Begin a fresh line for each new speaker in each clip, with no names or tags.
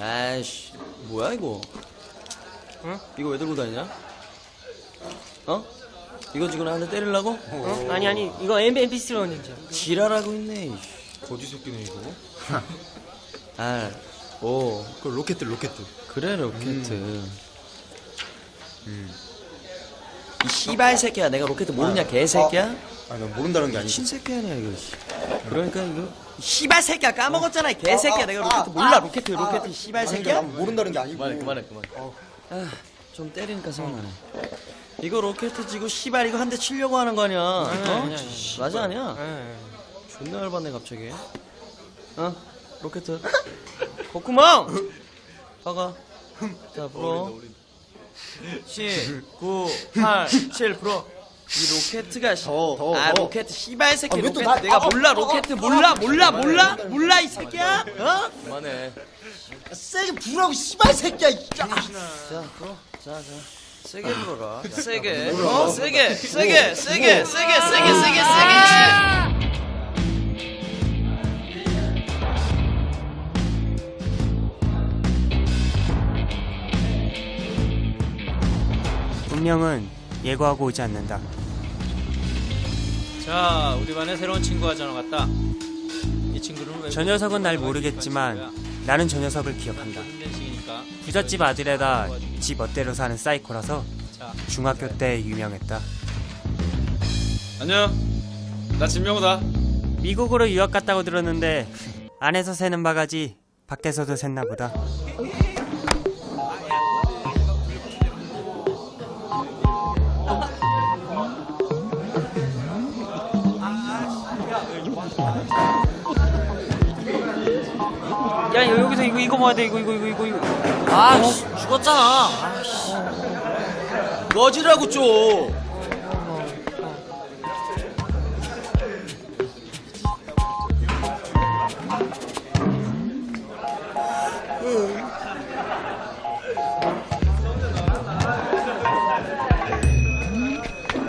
아이씨, 뭐야 이거?
응?
이거 왜 들고 다니냐? 어? 이거 지금 나한테 때리려고?
어? 아니 아니 이거 MP3로 언제죠?
지랄하고 있네. 이씨.
거지 새끼네 이거.
아, 오,
그 로켓 로켓.
그래 로켓. 이 씨발 새끼야, 내가 로켓 모르냐 개새끼야?
아나 모른다는 게 아니고.
신새끼야 이거. 씨. 그러니까 이거 이 씨발 새끼야 까먹었잖아 이 개새끼야 내가 로켓 몰라 로켓 로켓 이 씨발 새끼야?
난 모른다는 게 아니고.
그만해 그만해 그만해. 아, 좀 때리니까 생각나네. 이거 로켓 지고 씨발 이거 한 대 치려고 하는 거 아니야? 어?
아니, 아니.
맞아 아니야?
예.
존나 열받네 갑자기. 어? 로켓. 콧구멍. 박아. 자 불어. 10, 9, 8, 7 불어. 이 로켓가 씨.
더, 더,
아
더.
로켓 씨발 새끼
아, 왜또
로켓.
나-
내가
아,
몰라
아,
로켓
아,
몰라
아,
몰라
아,
몰라
아,
몰라 이 새끼야. 어? 그만해.
세게 부라고 씨발 새끼야.
자 불어 자자. 세게 불어라. 세게. 어? 세게 세게 세게 세게 세게 세게 세게.
운명은 예고하고 오지 않는다.
자, 우리 반에 새로운 친구가 전화 왔다. 이 친구는 왜
저 녀석은 날 모르겠지만 나는 저 녀석을 기억한다.
힘든 시기니까.
부잣집 아들에다 지 멋대로 사는 사이코라서
자,
중학교 때 유명했다.
안녕. 나 진명호다.
미국으로 유학 갔다고 들었는데 안에서 새는 바가지 밖에서도 샜나 보다. 야 여기서 이거 이거 먹어야 돼 이거 이거 이거 이거 이거
아 씨, 죽었잖아 아, 씨. 뭐지라고 좀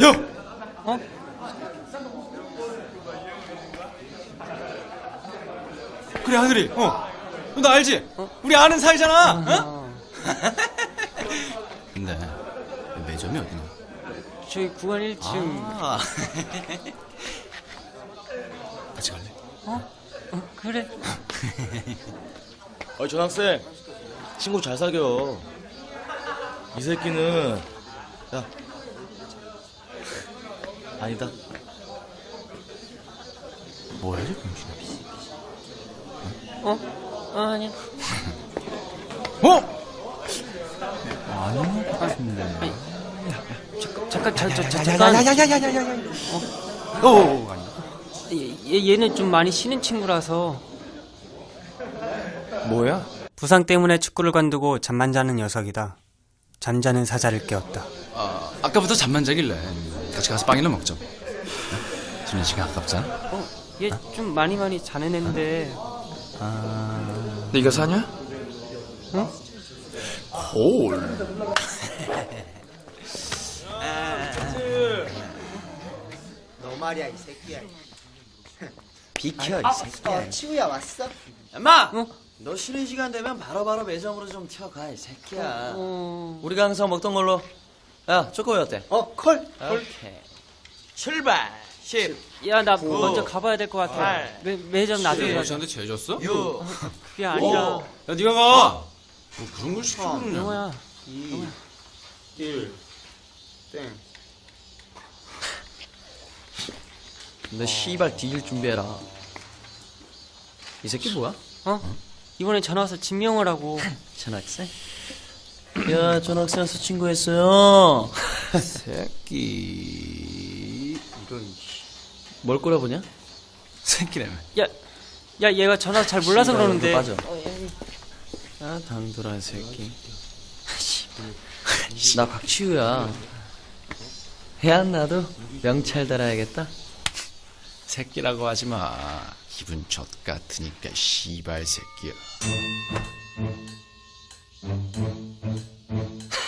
야.
어?
그래 하늘이. 어. 너나 알지? 우리 아는 사이잖아. 어?
근데 매점이 어디냐?
저희 9관 1층
아. 같이 갈래?
어? 어 그래
어이 전학생 친구 잘 사겨 이 새끼는 야 아니다
뭐야 이 병신아.
어? 어 아니야
어?
것 같은데.
잠깐 저, 잠깐
야야야야야야야. 어. 어. 아니.
얘, 얘는 좀 많이 쉬는 친구라서
뭐야?
부상 때문에 축구를 관두고 잠만 자는 녀석이다. 잠자는 사자를 깨웠다.
아, 아까부터 잠만 자길래 같이 가서 빵이나 먹자. 지금 시간 아깝잖아.
어, 얘 좀 많이 많이 자는 애인데
네가 사냐?
홀.
너 말이야 이 새끼야.
비켜 이 새끼야
어, 치우야 왔어?
엄마
어?
너 쉬는 시간 되면 바로바로 매점으로 좀 튀어가 이 새끼야
어...
우리가 항상 먹던 걸로 야 초코우유 어때?
어 콜.
오케이 출발 10
야, 나
구,
먼저 가봐야 될 것 같아.
팔,
매, 매점 나중에
너
가자.
저한테 죄 줬어?
6
그게 아니라.
야 네가 가.
뭐 그런 걸 시키는
영호야,
2 1 땡.
너 씨발 뒤질 준비해라 이 새끼 뭐야?
어? 이번에 전화 와서 진명호라고.
전학생? 야 전학생 와서 친구 했어요
새끼.
이런 뭘 꼬라보냐?
새끼라며.
야, 야, 얘가 전화 잘 몰라서 그러는데.
맞아 아 당돌한 새끼 나 박치우야 해안 나도 명찰 달아야겠다
새끼라고 하지 마. 기분 젖 같으니까 씨발 새끼야.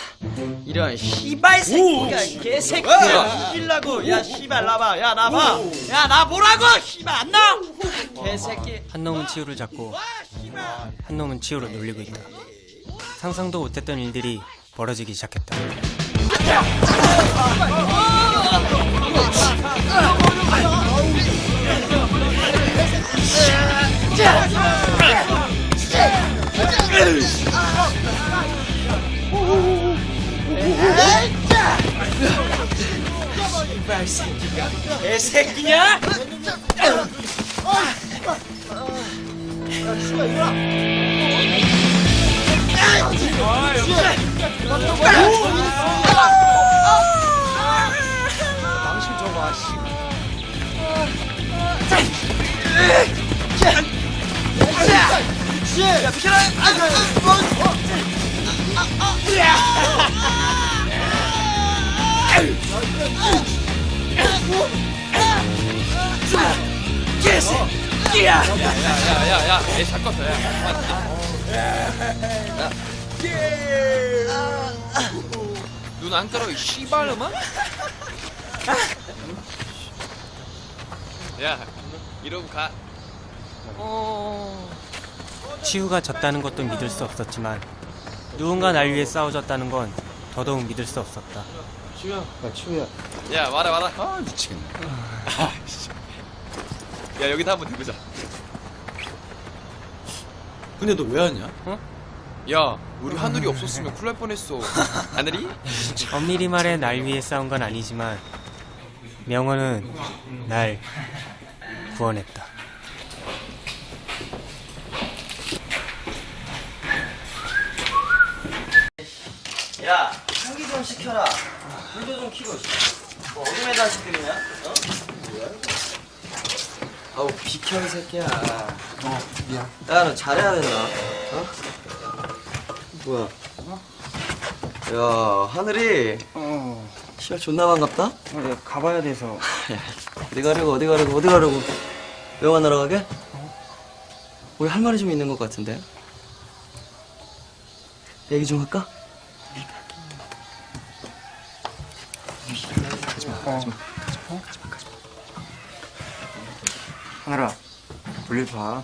이런 씨발 새끼가 개새끼야. 죽일라고. 야 씨발 나봐. 야 나봐. 야 나 보라고 씨발. 안 나! 개새끼.
한 놈은 치우를 잡고 한 놈은 치우를 놀리고 있다. 상상도 못했던 일들이 벌어지기 시작했다.
개새끼냐?
야야야 야 이러고 가
치우가 졌다는 것도 믿을 수 없었지만 누군가 날 위해 싸워줬다는 건 더더욱 믿을 수 없었다.
야 와라 와라 아 미치겠네 아, 씨. 야 여기다 한번 해보자 근데 너 왜 왔냐? 어? 야 우리 하늘이 없었으면 큰일 날 뻔했어 하늘이?
엄밀히 말해 날 위해 싸운 건 아니지만 명언은 날 구원했다.
야 환기 좀 시켜라 불도 좀 켜고 뭐 어둠에다 시키냐? 어? 아우 비켜 이 새끼야 어 미안 야 너 잘해야 된다 어? 뭐야 야 하늘이 어 시발 존나 반갑다
어, 가봐야 돼서
어디 가려고 어디 가려고 어디 가려고 영화 나러 가게? 우리 할 말이 좀 있는 것 같은데 얘기 좀 할까?
하늘아, 볼일 봐.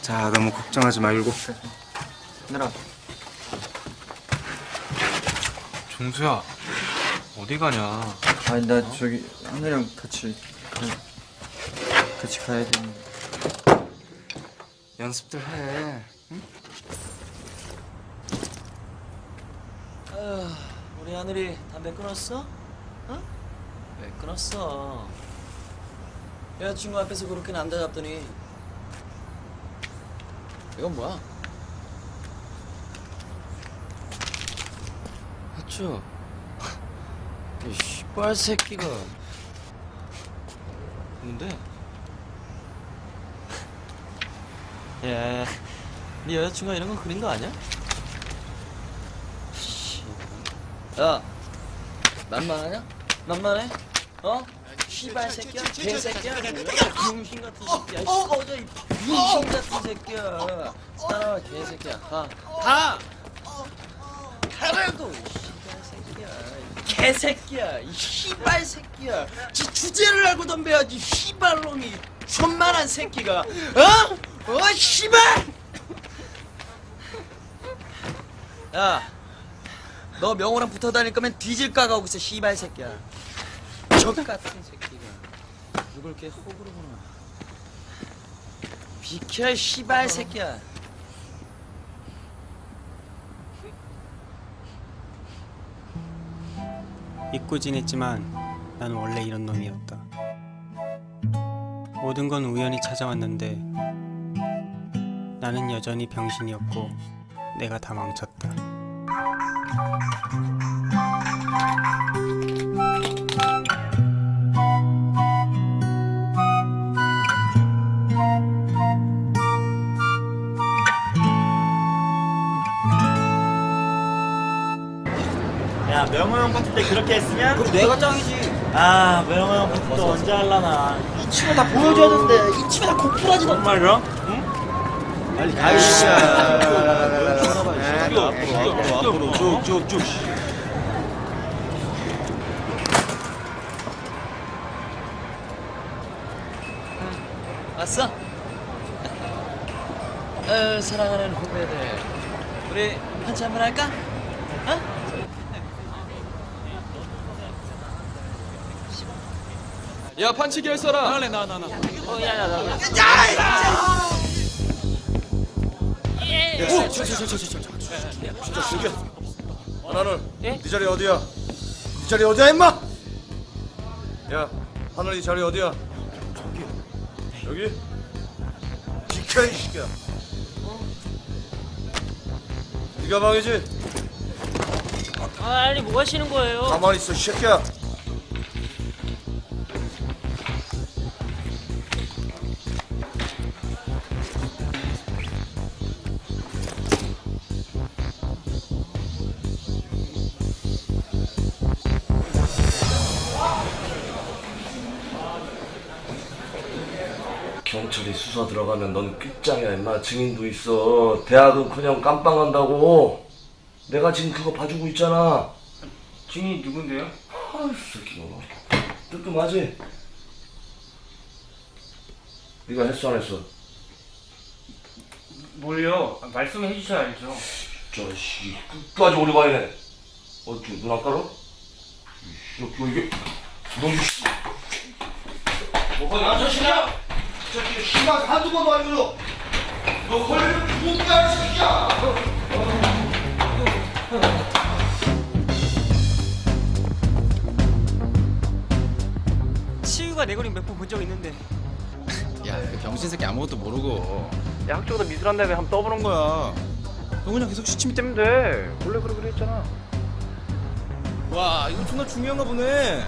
자, 너무 걱정하지 말고. 하늘아. 종수야, 어디 가냐?
아니 나 저기 하늘이랑 같이 같이 가야 되는데
연습들 해.
우리 하늘이 담배 끊었어? 어? 왜 끊었어? 여자친구 앞에서 그렇게 남자 잡더니 이건 뭐야? 하추 이 씨발 새끼가 뭔데? 야, 네 여자친구가 이런 거 그린 거 아니야? 야, 만만하냐? 만만해? 어? 씨발 새끼야? 개새끼야? 병신 같은 새끼야? 꺼져 이 병신 같은 새끼야! 따라와 개새끼야! 가! 가! 가라고! 개새끼야! 이 씨발 새끼야! 지 주제를 알고 덤벼야지 씨발놈이 존만한 새끼가! 어? 어 씨발! 야! 너 명호랑 붙어 다닐 거면 뒤질 까가 오고 있어 씨발 새끼야 적 같은 새끼가 누굴 이렇게 호구로 보나 비켜 이 씨발 새끼야
잊고 지냈지만 나는 원래 이런 놈이었다. 모든 건 우연히 찾아왔는데 나는 여전히 병신이었고 내가 다 망쳤다.
형 파티 때 그렇게 했으냐?
그럼 내가 짱이지
아형 파티 또 언제 할라나
이 친구 다 보여줘야 되는데 이 친구 다 고프라지도
정말로?
빨리 가 이씨야
앞으로 앞으로 앞으로 쭉쭉쭉
왔어? 어, 사랑하는 후배들, 우리 한잔 한번 할까? 어?
야 판치기 할 사람
나래 나 나 나.
하나는 네 자리 어디야? 네 자리 어디야 임마? 야 하늘 이 자리 어디야? 여기 지켜 이 새끼야 네 가 방이지?
아니 뭐 하시는 거예요?
가만히 있어 이 새끼야
수사 들어가면 넌 끝장이야 임마 증인도 있어 대학은 그냥 깜빵 간다고 내가 지금 그거 봐주고 있잖아
증인 누군데요?
아이 새끼 너 뜨끔하지? 네가 했어 안 했어?
뭘요? 말씀해 주셔야 알죠.
저씨 끝까지 오래 봐야네 어찌 눈안 깔아? 이씨 너 이게 너 이씨 뭐가 양자식이 야? 저기 씨발 한두 번도 아니고 너 걸리면 죽는다 이 새끼야
치유가 내 거린 몇번 본 적 있는데.
야 그 병신 새끼 아무것도 모르고
야 학교보다 미술한다며 한번 떠보는 거야.
너 그냥 계속 시침이 때면 돼
원래 그래 그래 했잖아.
와, 이거 정말 중요한가 보네.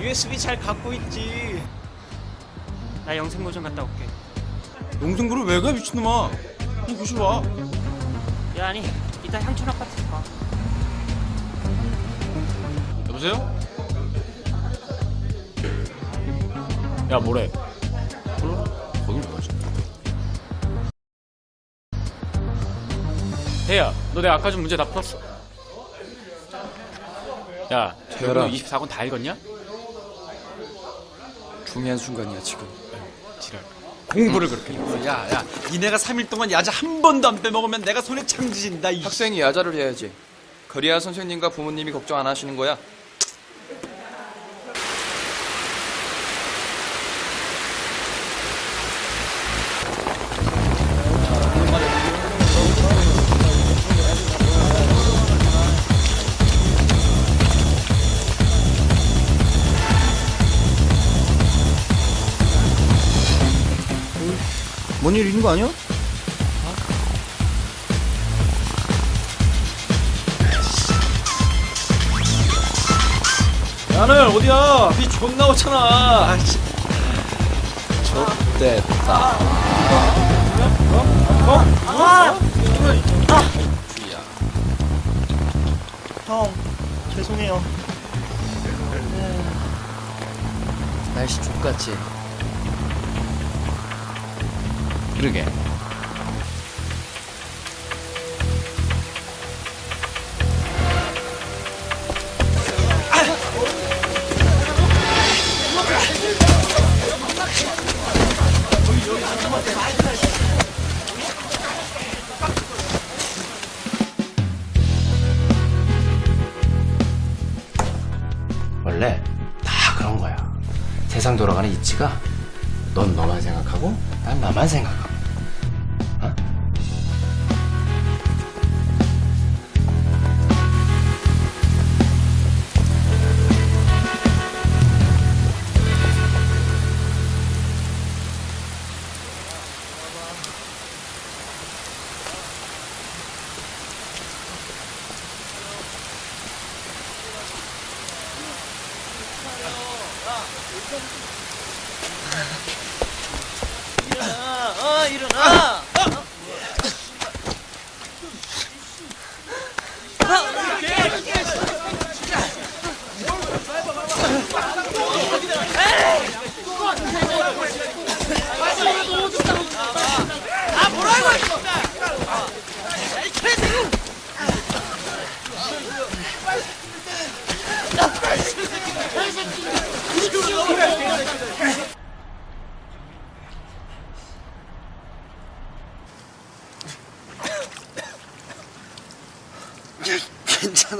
USB 잘 갖고 있지.
나 영생고전 갔다 올게.
용승구를 왜 가 미친놈아? 너 교실 와.
야 아니 이따 향촌 아파트 가.
여보세요?
야 뭐래?
거길 뭐지?
혜야, 너 내가 아까 준 문제 다 풀었어. 야. 너 24권 다 읽었냐?
중요한 순간이야 지금
지랄.
공부를 그렇게. 해. 야, 야, 니네가 3일 동안 야자 한 번도 안 빼먹으면 내가 손에 창 쥐진다. 이
학생이 야자를 해야지 그래야 선생님과 부모님이 걱정 안 하시는 거야
뭔일 있는 거 아니야?
야늘 어디야? 비 존나 오잖아. 아, 씨.
형 죄송해요
날씨 족같지?
그러게
원래 다 그런 거야. 세상 돌아가는 이치가 넌 너만 생각하고 난 나만 생각하고. Thank
you.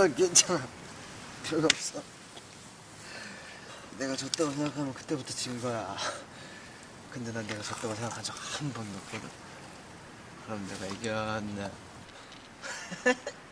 괜찮아 괜찮아. 별로 없어. 내가 졌다고 생각하면 그때부터 진 거야. 근데 난 내가 졌다고 생각한 적 한 번도 없거든. 그럼 내가 이겼네